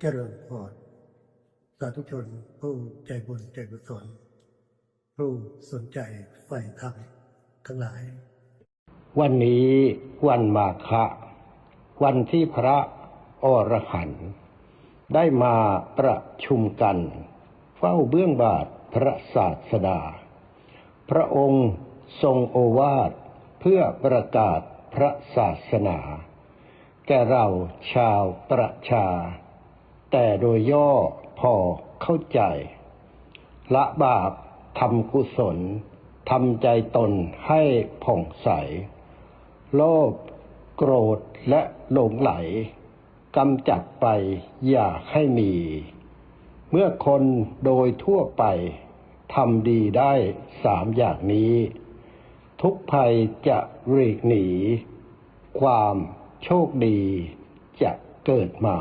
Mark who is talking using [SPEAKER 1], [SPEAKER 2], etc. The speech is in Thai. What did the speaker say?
[SPEAKER 1] เจริญพรสาธุชนผู้ใจบุญใจกุศลผู้สนใจใฝ่ธรรมทั้งหลาย
[SPEAKER 2] วันนี้วันมาฆะวันที่พระอรหันต์ได้มาประชุมกัน เฝ้าเบื้องบาทพระศาสดา พระองค์ทรงโอวาทเพื่อประกาศพระศาสนา แก่เราชาวประชา แต่โดยย่อพอเข้าใจ ละบาปทำกุศลทำใจตนให้ผ่องใส โลภโกรธและหลงไหลกำจัดไปอย่าให้มี เมื่อคนโดยทั่วไปทำดีได้สามอย่างนี้ ทุกภัยจะหลีกหนี ความโชคดีจะเกิดมา